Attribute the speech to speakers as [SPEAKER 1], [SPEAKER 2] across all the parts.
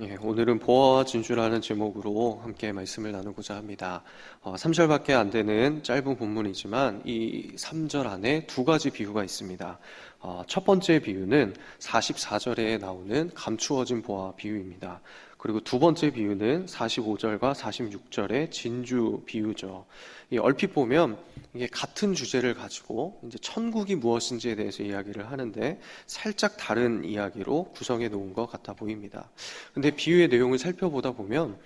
[SPEAKER 1] 예, 오늘은 보아와 진주라는 제목으로 함께 말씀을 나누고자 합니다. 어, 3절밖에 안 되는 짧은 본문이지만 이 3절 안에 두 가지 비유가 있습니다. 어, 첫 번째 비유는 44절에 나오는 감추어진 보아 비유입니다. 그리고 두 번째 비유는 45절과 46절의 진주 비유죠. 이 얼핏 보면 이게 같은 주제를 가지고 이제 천국이 무엇인지에 대해서 이야기를 하는데 살짝 다른 이야기로 구성해 놓은 것 같아 보입니다. 근데 비유의 내용을 살펴보다 보면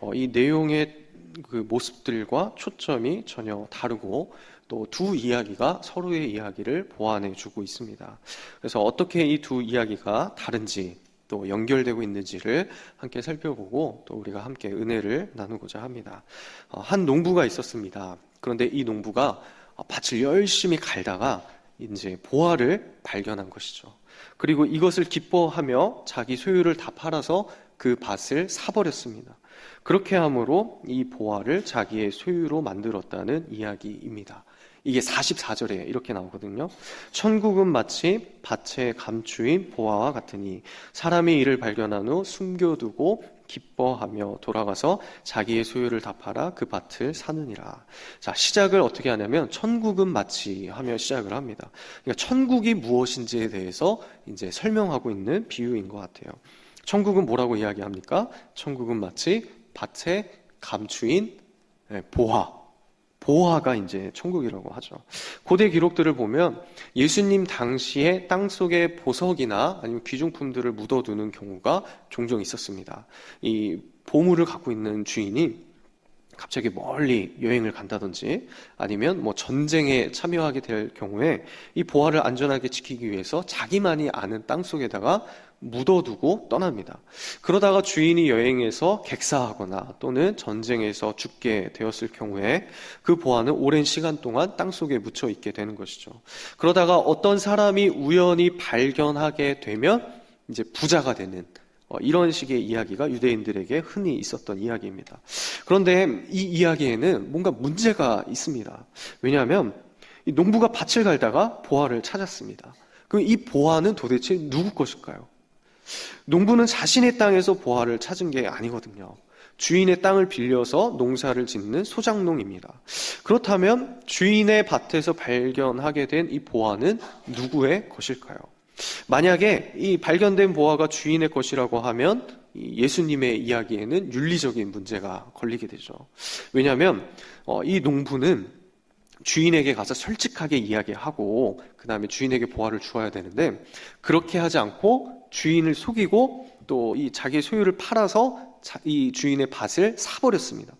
[SPEAKER 1] 어, 이 내용의 그 모습들과 초점이 전혀 다르고 또 두 이야기가 서로의 이야기를 보완해 주고 있습니다. 그래서 어떻게 이 두 이야기가 다른지 또 연결되고 있는지를 함께 살펴보고 또 우리가 함께 은혜를 나누고자 합니다. 어, 한 농부가 있었습니다. 그런데 이 농부가 어, 밭을 열심히 갈다가 이제 보화를 발견한 것이죠. 그리고 이것을 기뻐하며 자기 소유를 다 팔아서 그 밭을 사버렸습니다. 그렇게 함으로 이 보화를 자기의 소유로 만들었다는 이야기입니다. 이게 44절에 이렇게 나오거든요. 천국은 마치 밭에 감추인 보화와 같으니 사람이 이를 발견한 후 숨겨두고 기뻐하며 돌아가서 자기의 소유를 다 팔아 그 밭을 사느니라. 자, 시작을 어떻게 하냐면 천국은 마치 하며 시작을 합니다. 그러니까 천국이 무엇인지에 대해서 이제 설명하고 있는 비유인 것 같아요. 천국은 뭐라고 이야기합니까? 천국은 마치 밭에 감추인 예, 보화, 보화가 이제 천국이라고 하죠. 고대 기록들을 보면 예수님 당시에 땅 속에 보석이나 아니면 귀중품들을 묻어두는 경우가 종종 있었습니다. 이 보물을 갖고 있는 주인이 갑자기 멀리 여행을 간다든지 아니면 뭐 전쟁에 참여하게 될 경우에 이 보화를 안전하게 지키기 위해서 자기만이 아는 땅 속에다가 묻어두고 떠납니다. 그러다가 주인이 여행해서 객사하거나 또는 전쟁에서 죽게 되었을 경우에 그 보화는 오랜 시간 동안 땅 속에 묻혀 있게 되는 것이죠. 그러다가 어떤 사람이 우연히 발견하게 되면 이제 부자가 되는 어, 이런 식의 이야기가 유대인들에게 흔히 있었던 이야기입니다. 그런데 이 이야기에는 뭔가 문제가 있습니다. 왜냐하면 이 농부가 밭을 갈다가 보화를 찾았습니다. 그럼 이 보화는 도대체 누구 것일까요? 농부는 자신의 땅에서 보화를 찾은 게 아니거든요. 주인의 땅을 빌려서 농사를 짓는 소장농입니다. 그렇다면 주인의 밭에서 발견하게 된 이 보화는 누구의 것일까요? 만약에 이 발견된 보화가 주인의 것이라고 하면 예수님의 이야기에는 윤리적인 문제가 걸리게 되죠. 왜냐하면 어, 이 농부는 주인에게 가서 솔직하게 이야기하고 그 다음에 주인에게 보화를 주어야 되는데 그렇게 하지 않고 주인을 속이고 또 이 자기 소유를 팔아서 이 주인의 밭을 사버렸습니다.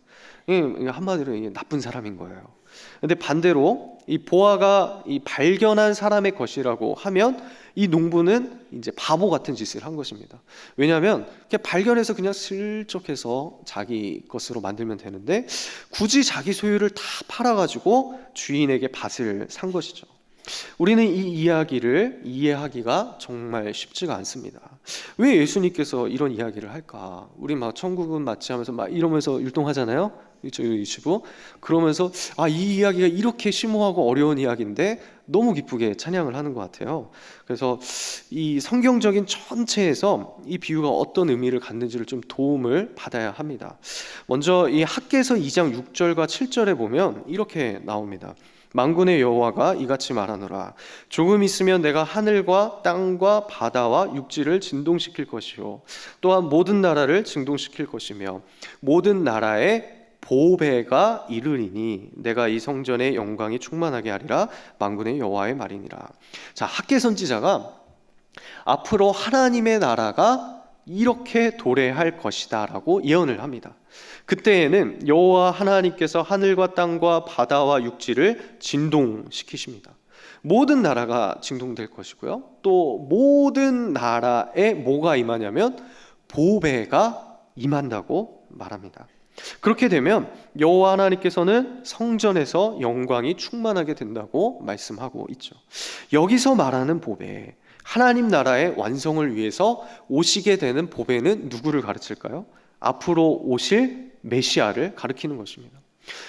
[SPEAKER 1] 한마디로 나쁜 사람인 거예요. 근데 반대로 이 보아가 이 발견한 사람의 것이라고 하면 이 농부는 이제 바보 같은 짓을 한 것입니다. 왜냐하면 그냥 발견해서 그냥 슬쩍해서 자기 것으로 만들면 되는데 굳이 자기 소유를 다 팔아가지고 주인에게 밭을 산 것이죠. 우리는 이 이야기를 이해하기가 정말 쉽지가 않습니다. 왜 예수님께서 이런 이야기를 할까? 우리 막 천국은 마치 하면서 막 이러면서 율동하잖아요. 유튜브 그러면서 아 이 이야기가 이렇게 심오하고 어려운 이야기인데 너무 기쁘게 찬양을 하는 것 같아요. 그래서 이 성경적인 전체에서 이 비유가 어떤 의미를 갖는지를 좀 도움을 받아야 합니다. 먼저 이 학계서 2장 6절과 7절에 보면 이렇게 나옵니다. 망군의 여호와가 이같이 말하노라 조금 있으면 내가 하늘과 땅과 바다와 육지를 진동시킬 것이요 또한 모든 나라를 진동시킬 것이며 모든 나라의 보배가 이르리니 내가 이 성전의 영광이 충만하게 하리라 망군의 여호와의 말이니라. 자, 학계 선지자가 앞으로 하나님의 나라가 이렇게 도래할 것이다라고 예언을 합니다. 그때에는 여호와 하나님께서 하늘과 땅과 바다와 육지를 진동시키십니다. 모든 나라가 진동될 것이고요. 또 모든 나라에 뭐가 임하냐면 보배가 임한다고 말합니다. 그렇게 되면 여호와 하나님께서는 성전에서 영광이 충만하게 된다고 말씀하고 있죠. 여기서 말하는 보배, 하나님 나라의 완성을 위해서 오시게 되는 보배는 누구를 가르칠까요? 앞으로 오실 메시아를 가리키는 것입니다.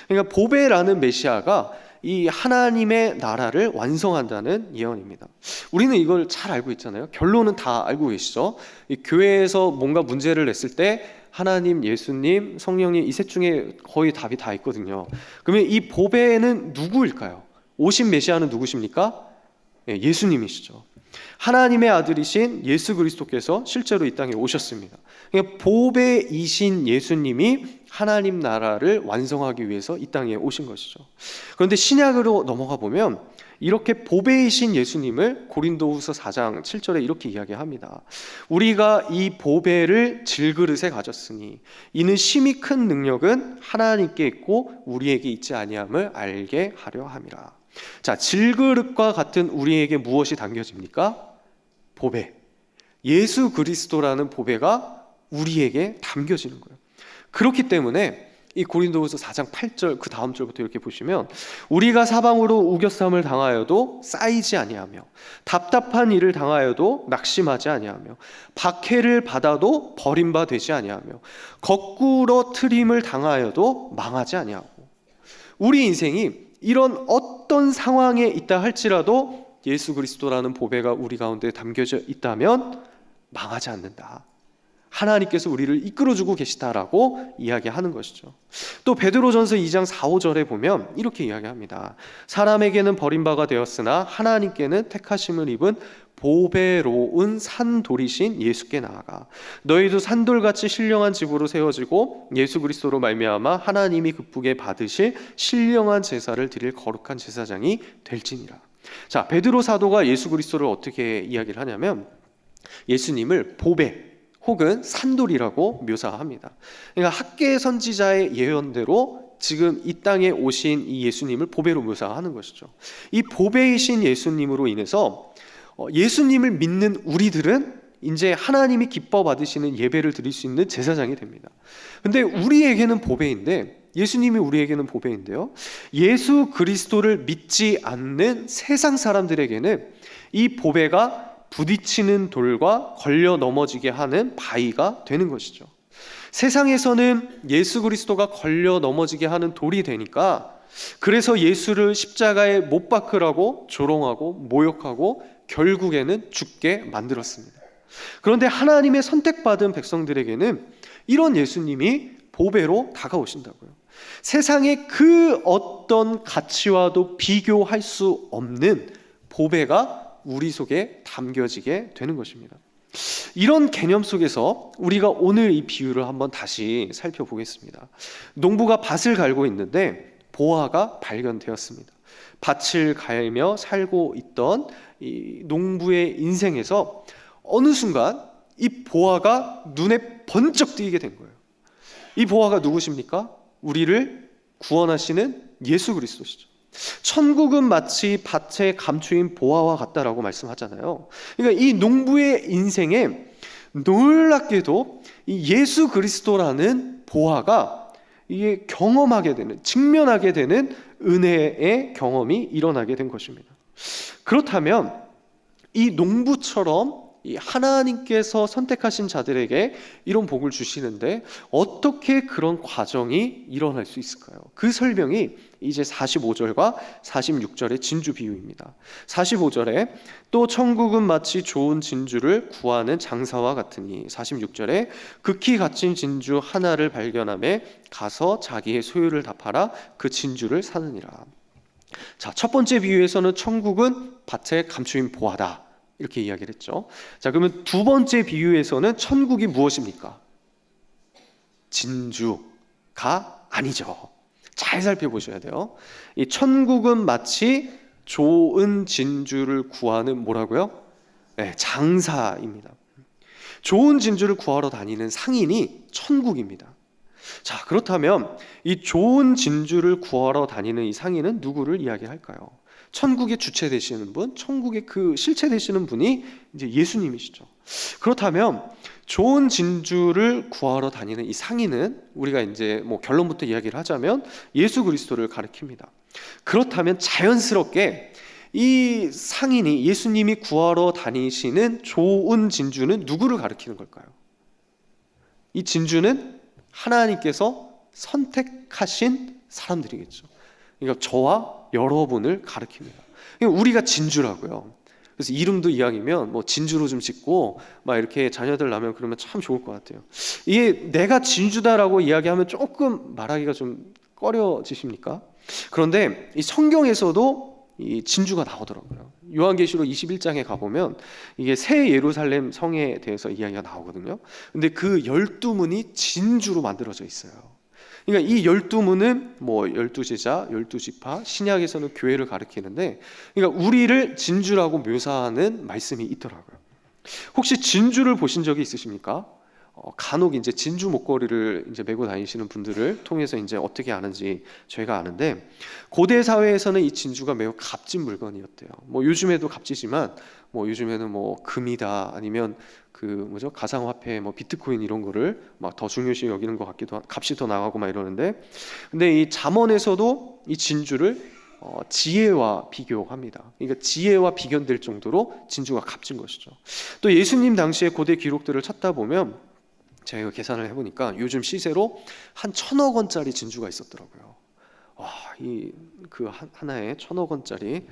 [SPEAKER 1] 그러니까 보배라는 메시아가 이 하나님의 나라를 완성한다는 예언입니다. 우리는 이걸 잘 알고 있잖아요. 결론은 다 알고 계시죠. 이 교회에서 뭔가 문제를 냈을 때 하나님, 예수님, 성령님 이 셋 중에 거의 답이 다 있거든요. 그러면 이 보배는 누구일까요? 오신 메시아는 누구십니까? 예, 예수님이시죠. 하나님의 아들이신 예수 그리스도께서 실제로 이 땅에 오셨습니다. 그러니까 보배이신 예수님이 하나님 나라를 완성하기 위해서 이 땅에 오신 것이죠. 그런데 신약으로 넘어가 보면 이렇게 보배이신 예수님을 고린도후서 4장 7절에 이렇게 이야기합니다. 우리가 이 보배를 질그릇에 가졌으니 이는 심히 큰 능력은 하나님께 있고 우리에게 있지 아니함을 알게 하려 함이라. 자, 질그릇과 같은 우리에게 무엇이 담겨집니까? 보배. 예수 그리스도라는 보배가 우리에게 담겨지는 거예요. 그렇기 때문에 이 고린도후서 4장 8절 그 다음 절부터 이렇게 보시면 우리가 사방으로 우겨쌈을 당하여도 쌓이지 아니하며 답답한 일을 당하여도 낙심하지 아니하며 박해를 받아도 버림바 되지 아니하며 거꾸로 트림을 당하여도 망하지 아니하고 우리 인생이 이런 어떤 상황에 있다 할지라도 예수 그리스도라는 보배가 우리 가운데 담겨져 있다면 망하지 않는다. 하나님께서 우리를 이끌어주고 계시다라고 이야기하는 것이죠. 또 베드로전서 2장 4, 5절에 보면 이렇게 이야기합니다. 사람에게는 버림바가 되었으나 하나님께는 택하심을 입은 보배로운 산돌이신 예수께 나아가 너희도 산돌같이 신령한 집으로 세워지고 예수 그리스도로 말미암아 하나님이 급부게 받으실 신령한 제사를 드릴 거룩한 제사장이 될지니라. 자, 베드로 사도가 예수 그리스도를 어떻게 이야기를 하냐면 예수님을 보배 혹은 산돌이라고 묘사합니다. 그러니까 학계 선지자의 예언대로 지금 이 땅에 오신 이 예수님을 보배로 묘사하는 것이죠. 이 보배이신 예수님으로 인해서 어, 예수님을 믿는 우리들은 이제 하나님이 기뻐 받으시는 예배를 드릴 수 있는 제사장이 됩니다. 근데 우리에게는 보배인데 예수님이 우리에게는 보배인데요. 예수 그리스도를 믿지 않는 세상 사람들에게는 이 보배가 부딪히는 돌과 걸려 넘어지게 하는 바위가 되는 것이죠. 세상에서는 예수 그리스도가 걸려 넘어지게 하는 돌이 되니까 그래서 예수를 십자가에 못 박으라고 조롱하고 모욕하고 결국에는 죽게 만들었습니다. 그런데 하나님의 선택받은 백성들에게는 이런 예수님이 보배로 다가오신다고요. 세상의 그 어떤 가치와도 비교할 수 없는 보배가 우리 속에 담겨지게 되는 것입니다. 이런 개념 속에서 우리가 오늘 이 비유를 한번 다시 살펴보겠습니다. 농부가 밭을 갈고 있는데 보아가 발견되었습니다. 밭을 갈며 살고 있던 이 농부의 인생에서 어느 순간 이 보아가 눈에 번쩍 띄게 된 거예요. 이 보아가 누구십니까? 우리를 구원하시는 예수 그리스도시죠. 천국은 마치 밭에 감추인 보화와 같다라고 말씀하잖아요. 그러니까 이 농부의 인생에 놀랍게도 이 예수 그리스도라는 보화가 이게 경험하게 되는, 직면하게 되는 은혜의 경험이 일어나게 된 것입니다. 그렇다면 이 농부처럼 이 하나님께서 선택하신 자들에게 이런 복을 주시는데 어떻게 그런 과정이 일어날 수 있을까요? 그 설명이 이제 45절과 46절의 진주 비유입니다. 45절에 또 천국은 마치 좋은 진주를 구하는 장사와 같으니 46절에 극히 갇힌 진주 하나를 발견함에 가서 자기의 소유를 다 팔아 그 진주를 사느니라. 자, 첫 번째 비유에서는 천국은 밭에 감추인 보화다. 이렇게 이야기를 했죠. 자, 그러면 두 번째 비유에서는 천국이 무엇입니까? 진주가 아니죠. 잘 살펴보셔야 돼요. 이 천국은 마치 좋은 진주를 구하는 뭐라고요? 네, 장사입니다. 좋은 진주를 구하러 다니는 상인이 천국입니다. 자, 그렇다면 이 좋은 진주를 구하러 다니는 이 상인은 누구를 이야기할까요? 천국의 주체 되시는 분, 천국의 그 실체 되시는 분이 이제 예수님이시죠. 그렇다면 좋은 진주를 구하러 다니는 이 상인은 우리가 이제 뭐 결론부터 이야기를 하자면 예수 그리스도를 가리킵니다. 그렇다면 자연스럽게 이 상인이 예수님이 구하러 다니시는 좋은 진주는 누구를 가리키는 걸까요? 이 진주는 하나님께서 선택하신 사람들이겠죠. 그러니까 저와 여러분을 가리킵니다. 그러니까 우리가 진주라고요. 그래서 이름도 이왕이면 뭐 진주로 좀 짓고 막 이렇게 자녀들 나면 그러면 참 좋을 것 같아요. 이게 내가 진주다라고 이야기하면 조금 말하기가 좀 꺼려지십니까? 그런데 이 성경에서도 이 진주가 나오더라고요. 요한계시록 21장에 가보면 이게 새 예루살렘 성에 대해서 이야기가 나오거든요. 근데 그 열두 문이 진주로 만들어져 있어요. 그러니까 이 열두 문은 뭐 열두 제자, 열두 지파, 신약에서는 교회를 가리키는데, 그러니까 우리를 진주라고 묘사하는 말씀이 있더라고요. 혹시 진주를 보신 적이 있으십니까? 어, 간혹 이제 진주 목걸이를 이제 메고 다니시는 분들을 통해서 이제 어떻게 아는지 저희가 아는데 고대 사회에서는 이 진주가 매우 값진 물건이었대요. 뭐 요즘에도 값지지만 뭐 요즘에는 뭐 금이다 아니면 그 뭐죠 가상화폐 뭐 비트코인 이런 거를 막 더 중요시 여기는 것 같기도 하, 값이 더 나가고 막 이러는데 근데 이 잠언에서도 이 진주를 어, 지혜와 비교합니다. 그러니까 지혜와 비견될 정도로 진주가 값진 것이죠. 또 예수님 당시의 고대 기록들을 찾다 보면 제가 계산을 해보니까 요즘 시세로 한 천억 원짜리 진주가 있었더라고요. 와, 이 그 하나에 천억 원짜리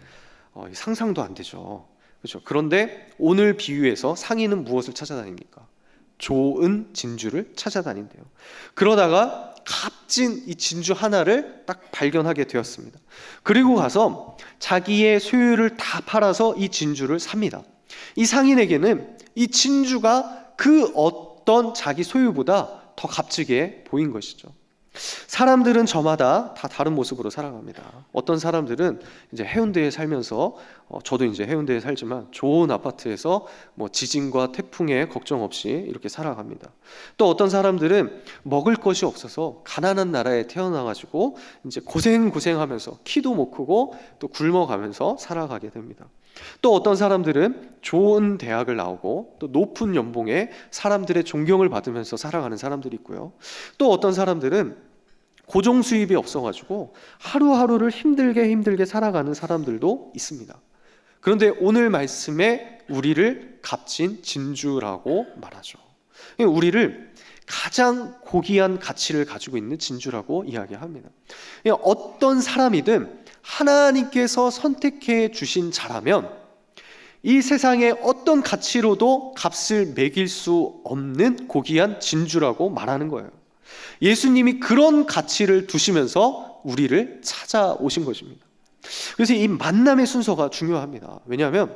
[SPEAKER 1] 어, 상상도 안 되죠. 그렇죠. 그런데 오늘 비유에서 상인은 무엇을 찾아다닙니까? 좋은 진주를 찾아다닌대요. 그러다가 값진 이 진주 하나를 딱 발견하게 되었습니다. 그리고 가서 자기의 소유를 다 팔아서 이 진주를 삽니다. 이 상인에게는 이 진주가 그 어떤 자기 소유보다 더 값지게 보인 것이죠. 사람들은 저마다 다 다른 모습으로 살아갑니다. 어떤 사람들은 이제 해운대에 살면서 어, 저도 이제 해운대에 살지만 좋은 아파트에서 뭐 지진과 태풍에 걱정 없이 이렇게 살아갑니다. 또 어떤 사람들은 먹을 것이 없어서 가난한 나라에 태어나가지고 이제 고생 고생하면서 키도 못 크고 또 굶어가면서 살아가게 됩니다. 또 어떤 사람들은 좋은 대학을 나오고 또 높은 연봉에 사람들의 존경을 받으면서 살아가는 사람들이 있고요. 또 어떤 사람들은 고정 수입이 없어가지고 하루하루를 힘들게 힘들게 살아가는 사람들도 있습니다. 그런데 오늘 말씀에 우리를 값진 진주라고 말하죠. 우리를 가장 고귀한 가치를 가지고 있는 진주라고 이야기합니다. 어떤 사람이든 하나님께서 선택해 주신 자라면 이 세상의 어떤 가치로도 값을 매길 수 없는 고귀한 진주라고 말하는 거예요. 예수님이 그런 가치를 두시면서 우리를 찾아오신 것입니다. 그래서 이 만남의 순서가 중요합니다. 왜냐하면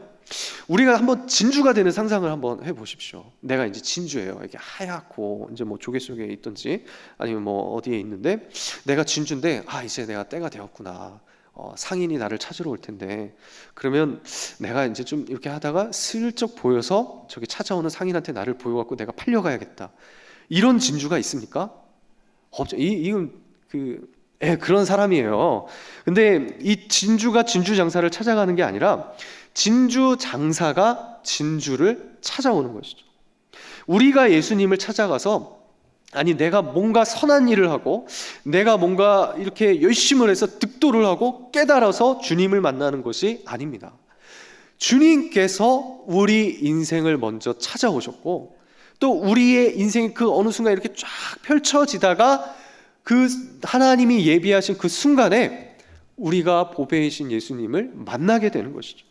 [SPEAKER 1] 우리가 한번 진주가 되는 상상을 한번 해보십시오. 내가 이제 진주예요. 이게 하얗고 이제 뭐 조개 속에 있든지 아니면 뭐 어디에 있는데 내가 진주인데 아 이제 내가 때가 되었구나. 어, 상인이 나를 찾으러 올 텐데 그러면 내가 이제 좀 이렇게 하다가 슬쩍 보여서 저기 찾아오는 상인한테 나를 보여갖고 내가 팔려가야겠다. 이런 진주가 있습니까? 없죠. 이 이건 그 예, 그런 사람이에요. 근데 이 진주가 진주 장사를 찾아가는 게 아니라 진주 장사가 진주를 찾아오는 것이죠. 우리가 예수님을 찾아가서 아니 내가 뭔가 선한 일을 하고 내가 뭔가 이렇게 열심을 해서 득도를 하고 깨달아서 주님을 만나는 것이 아닙니다. 주님께서 우리 인생을 먼저 찾아오셨고 또 우리의 인생이 그 어느 순간 이렇게 쫙 펼쳐지다가 그 하나님이 예비하신 그 순간에 우리가 보배이신 예수님을 만나게 되는 것이죠.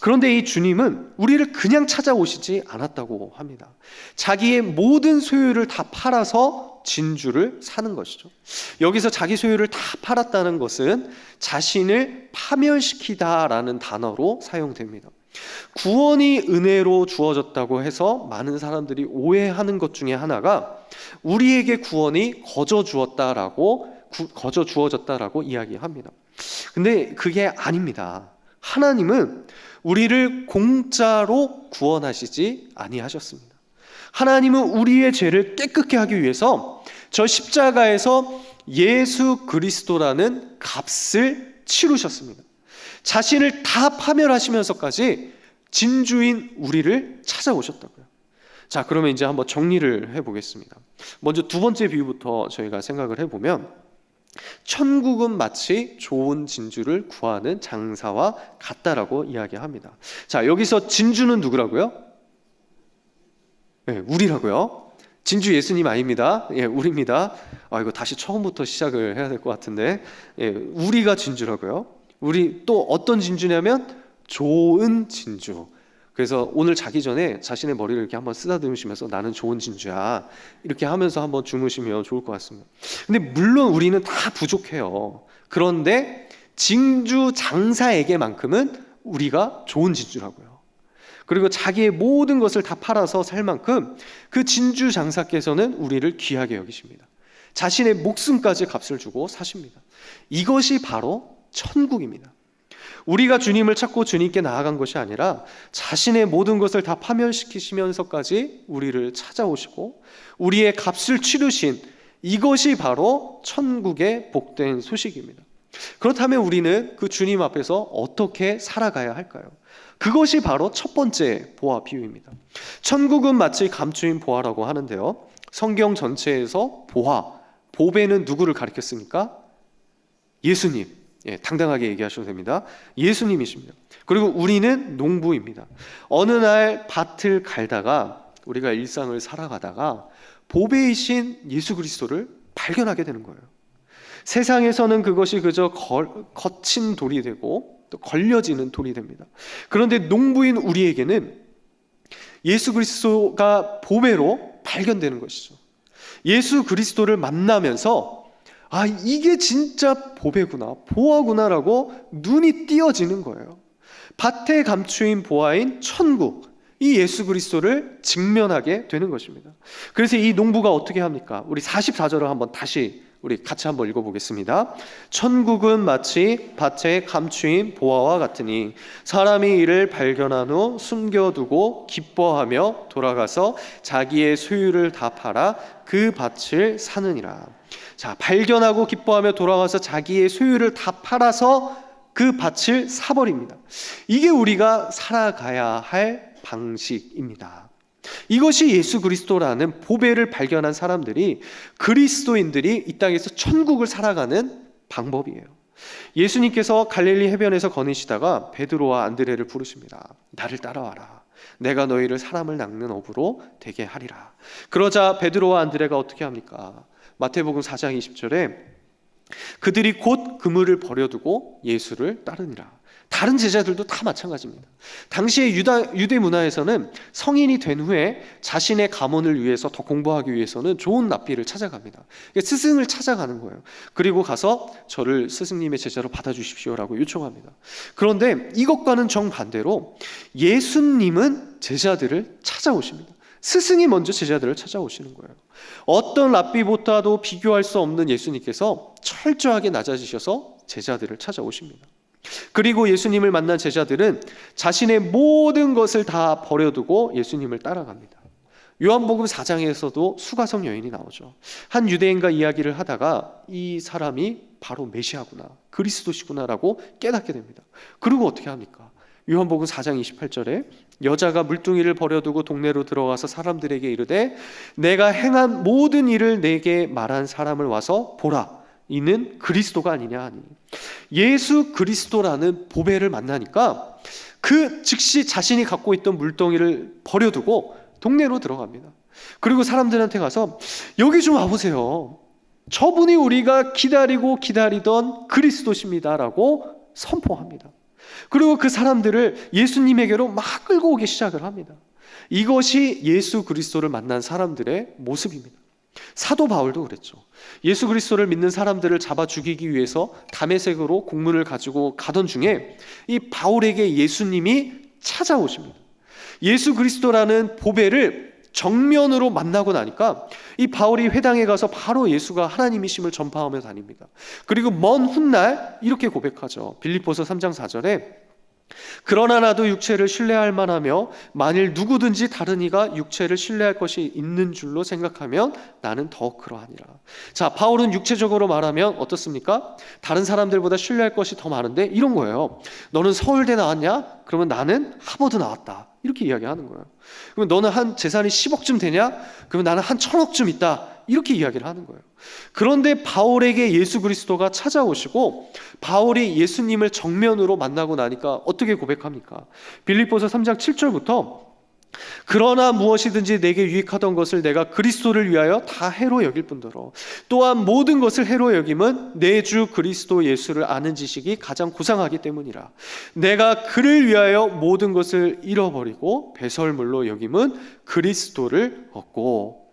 [SPEAKER 1] 그런데 이 주님은 우리를 그냥 찾아오시지 않았다고 합니다. 자기의 모든 소유를 다 팔아서 진주를 사는 것이죠. 여기서 자기 소유를 다 팔았다는 것은 자신을 파멸시키다라는 단어로 사용됩니다. 구원이 은혜로 주어졌다고 해서 많은 사람들이 오해하는 것 중에 하나가 우리에게 구원이 거저 주었다라고 거저 주어졌다라고 이야기합니다. 근데 그게 아닙니다. 하나님은 우리를 공짜로 구원하시지 아니하셨습니다. 하나님은 우리의 죄를 깨끗게 하기 위해서 저 십자가에서 예수 그리스도라는 값을 치르셨습니다. 자신을 다 파멸하시면서까지 진주인 우리를 찾아오셨다고요. 자, 그러면 이제 한번 정리를 해 보겠습니다. 먼저 두 번째 비유부터 저희가 생각을 해 보면 천국은 마치 좋은 진주를 구하는 장사와 같다라고 이야기합니다. 자, 여기서 진주는 누구라고요? 네, 우리라고요. 진주 예수님 아닙니다. 예, 우리입니다. 아, 이거 다시 처음부터 시작을 해야 될 것 같은데. 예, 우리가 진주라고요. 우리 또 어떤 진주냐면 좋은 진주. 그래서 오늘 자기 전에 자신의 머리를 이렇게 한번 쓰다듬으시면서 나는 좋은 진주야. 이렇게 하면서 한번 주무시면 좋을 것 같습니다. 근데 물론 우리는 다 부족해요. 그런데 진주 장사에게만큼은 우리가 좋은 진주라고요. 그리고 자기의 모든 것을 다 팔아서 살 만큼 그 진주 장사께서는 우리를 귀하게 여기십니다. 자신의 목숨까지 값을 주고 사십니다. 이것이 바로 천국입니다. 우리가 주님을 찾고 주님께 나아간 것이 아니라 자신의 모든 것을 다 파멸시키시면서까지 우리를 찾아오시고 우리의 값을 치르신 이것이 바로 천국의 복된 소식입니다. 그렇다면 우리는 그 주님 앞에서 어떻게 살아가야 할까요? 그것이 바로 첫 번째 보아 비유입니다. 천국은 마치 감추인 보아라고 하는데요. 성경 전체에서 보아, 보배는 누구를 가리켰습니까? 예수님. 예, 당당하게 얘기하셔도 됩니다. 예수님이십니다. 그리고 우리는 농부입니다. 어느 날 밭을 갈다가 우리가 일상을 살아가다가 보배이신 예수 그리스도를 발견하게 되는 거예요. 세상에서는 그것이 그저 걸, 거친 돌이 되고 또 걸려지는 돌이 됩니다. 그런데 농부인 우리에게는 예수 그리스도가 보배로 발견되는 것이죠. 예수 그리스도를 만나면서 아, 이게 진짜 보배구나, 보아구나라고 눈이 띄어지는 거예요. 밭에 감추인 보아인 천국, 이 예수 그리스도를 직면하게 되는 것입니다. 그래서 이 농부가 어떻게 합니까? 우리 44절을 한번 다시 우리 같이 한번 읽어보겠습니다. 천국은 마치 밭에 감추인 보아와 같으니 사람이 이를 발견한 후 숨겨두고 기뻐하며 돌아가서 자기의 소유를 다 팔아 그 밭을 사느니라. 자, 발견하고 기뻐하며 돌아가서 자기의 소유를 다 팔아서 그 밭을 사버립니다. 이게 우리가 살아가야 할 방식입니다. 이것이 예수 그리스도라는 보배를 발견한 사람들이 그리스도인들이 이 땅에서 천국을 살아가는 방법이에요. 예수님께서 갈릴리 해변에서 거니시다가 베드로와 안드레를 부르십니다. 나를 따라와라. 내가 너희를 사람을 낚는 업으로 되게 하리라. 그러자 베드로와 안드레가 어떻게 합니까? 마태복음 4장 20절에 그들이 곧 그물을 버려두고 예수를 따르니라. 다른 제자들도 다 마찬가지입니다. 당시의 유다, 유대 문화에서는 성인이 된 후에 자신의 가문을 위해서 더 공부하기 위해서는 좋은 납비를 찾아갑니다. 그러니까 스승을 찾아가는 거예요. 그리고 가서 저를 스승님의 제자로 받아주십시오라고 요청합니다. 그런데 이것과는 정반대로 예수님은 제자들을 찾아오십니다. 스승이 먼저 제자들을 찾아오시는 거예요. 어떤 랍비보다도 비교할 수 없는 예수님께서 철저하게 낮아지셔서 제자들을 찾아오십니다. 그리고 예수님을 만난 제자들은 자신의 모든 것을 다 버려두고 예수님을 따라갑니다. 요한복음 4장에서도 수가성 여인이 나오죠. 한 유대인과 이야기를 하다가 이 사람이 바로 메시아구나, 그리스도시구나라고 깨닫게 됩니다. 그리고 어떻게 합니까? 요한복음 4장 28절에 여자가 물뚱이를 버려두고 동네로 들어가서 사람들에게 이르되 내가 행한 모든 일을 내게 말한 사람을 와서 보라. 이는 그리스도가 아니냐 하니 예수 그리스도라는 보배를 만나니까 그 즉시 자신이 갖고 있던 물동이를 버려두고 동네로 들어갑니다. 그리고 사람들한테 가서 여기 좀 와보세요. 저분이 우리가 기다리고 기다리던 그리스도십니다라고 선포합니다. 그리고 그 사람들을 예수님에게로 막 끌고 오기 시작을 합니다. 이것이 예수 그리스도를 만난 사람들의 모습입니다. 사도 바울도 그랬죠. 예수 그리스도를 믿는 사람들을 잡아 죽이기 위해서 담에색으로 공문을 가지고 가던 중에 이 바울에게 예수님이 찾아오십니다. 예수 그리스도라는 보배를 정면으로 만나고 나니까 이 바울이 회당에 가서 바로 예수가 하나님이심을 전파하며 다닙니다. 그리고 먼 훗날 이렇게 고백하죠. 빌립보서 3장 4절에 그러나 나도 육체를 신뢰할 만하며 만일 누구든지 다른 이가 육체를 신뢰할 것이 있는 줄로 생각하면 나는 더 그러하니라. 자, 바울은 육체적으로 말하면 어떻습니까? 다른 사람들보다 신뢰할 것이 더 많은데 이런 거예요. 너는 서울대 나왔냐? 그러면 나는 하버드 나왔다. 이렇게 이야기하는 거예요. 그러면 너는 한 재산이 10억쯤 되냐? 그러면 나는 한 천억쯤 있다. 이렇게 이야기를 하는 거예요. 그런데 바울에게 예수 그리스도가 찾아오시고 바울이 예수님을 정면으로 만나고 나니까 어떻게 고백합니까? 빌립보서 3장 7절부터 그러나 무엇이든지 내게 유익하던 것을 내가 그리스도를 위하여 다 해로 여길 뿐더러 또한 모든 것을 해로 여김은 내 주 그리스도 예수를 아는 지식이 가장 고상하기 때문이라 내가 그를 위하여 모든 것을 잃어버리고 배설물로 여김은 그리스도를 얻고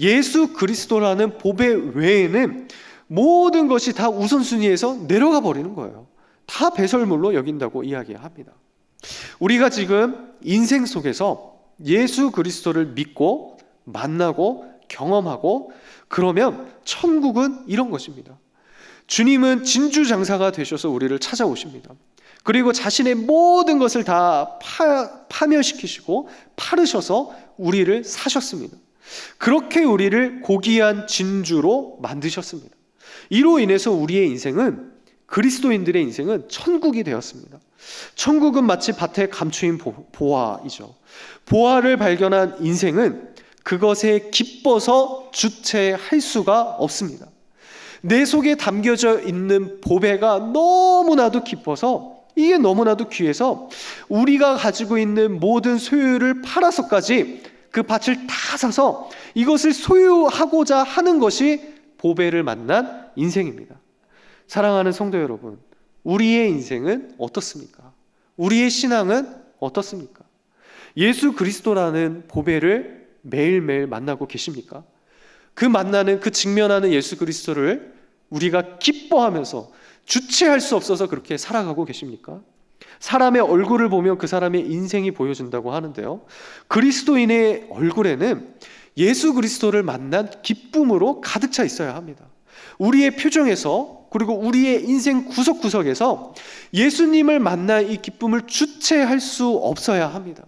[SPEAKER 1] 예수 그리스도라는 보배 외에는 모든 것이 다 우선순위에서 내려가 버리는 거예요. 다 배설물로 여긴다고 이야기합니다. 우리가 지금 인생 속에서 예수 그리스도를 믿고 만나고 경험하고 그러면 천국은 이런 것입니다. 주님은 진주 장사가 되셔서 우리를 찾아오십니다. 그리고 자신의 모든 것을 다 파, 파멸시키시고 파르셔서 우리를 사셨습니다. 그렇게 우리를 고귀한 진주로 만드셨습니다. 이로 인해서 우리의 인생은 그리스도인들의 인생은 천국이 되었습니다. 천국은 마치 밭에 감추인 보, 보화이죠. 보화를 발견한 인생은 그것에 기뻐서 주체할 수가 없습니다. 내 속에 담겨져 있는 보배가 너무나도 기뻐서 이게 너무나도 귀해서 우리가 가지고 있는 모든 소유를 팔아서까지 그 밭을 다 사서 이것을 소유하고자 하는 것이 보배를 만난 인생입니다. 사랑하는 성도 여러분, 우리의 인생은 어떻습니까? 우리의 신앙은 어떻습니까? 예수 그리스도라는 보배를 매일매일 만나고 계십니까? 그 만나는 그 직면하는 예수 그리스도를 우리가 기뻐하면서 주체할 수 없어서 그렇게 살아가고 계십니까? 사람의 얼굴을 보면 그 사람의 인생이 보여준다고 하는데요. 그리스도인의 얼굴에는 예수 그리스도를 만난 기쁨으로 가득 차 있어야 합니다. 우리의 표정에서 그리고 우리의 인생 구석구석에서 예수님을 만나 이 기쁨을 주체할 수 없어야 합니다.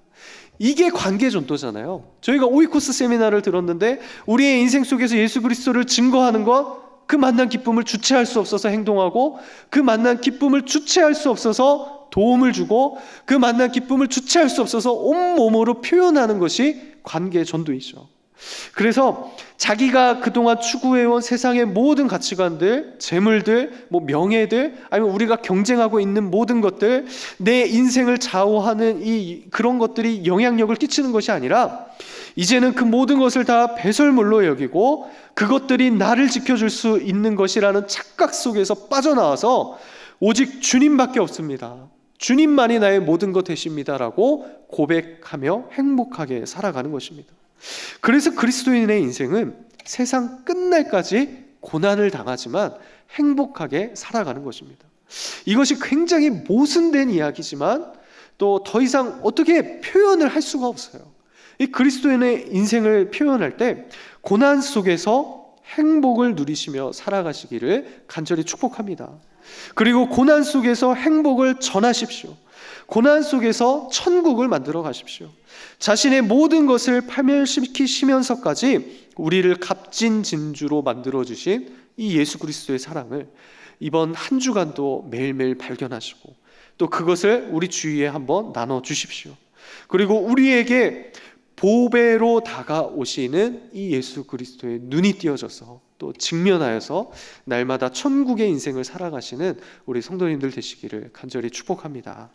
[SPEAKER 1] 이게 관계 전도잖아요. 저희가 오이코스 세미나를 들었는데 우리의 인생 속에서 예수 그리스도를 증거하는 것, 그 만난 기쁨을 주체할 수 없어서 행동하고 그 만난 기쁨을 주체할 수 없어서 도움을 주고 그 만난 기쁨을 주체할 수 없어서 온몸으로 표현하는 것이 관계 전도이죠. 그래서 자기가 그동안 추구해온 세상의 모든 가치관들, 재물들, 뭐 명예들, 아니면 우리가 경쟁하고 있는 모든 것들, 내 인생을 좌우하는 이 그런 것들이 영향력을 끼치는 것이 아니라 이제는 그 모든 것을 다 배설물로 여기고 그것들이 나를 지켜줄 수 있는 것이라는 착각 속에서 빠져나와서 오직 주님밖에 없습니다. 주님만이 나의 모든 것 되십니다라고 고백하며 행복하게 살아가는 것입니다. 그래서 그리스도인의 인생은 세상 끝날까지 고난을 당하지만 행복하게 살아가는 것입니다. 이것이 굉장히 모순된 이야기지만 또 더 이상 어떻게 표현을 할 수가 없어요. 이 그리스도인의 인생을 표현할 때 고난 속에서 행복을 누리시며 살아가시기를 간절히 축복합니다. 그리고 고난 속에서 행복을 전하십시오. 고난 속에서 천국을 만들어 가십시오. 자신의 모든 것을 파멸시키시면서까지 우리를 값진 진주로 만들어 주신 이 예수 그리스도의 사랑을 이번 한 주간도 매일매일 발견하시고 또 그것을 우리 주위에 한번 나눠 주십시오. 그리고 우리에게 보배로 다가오시는 이 예수 그리스도의 눈이 띄어져서 또 직면하여서 날마다 천국의 인생을 살아가시는 우리 성도님들 되시기를 간절히 축복합니다.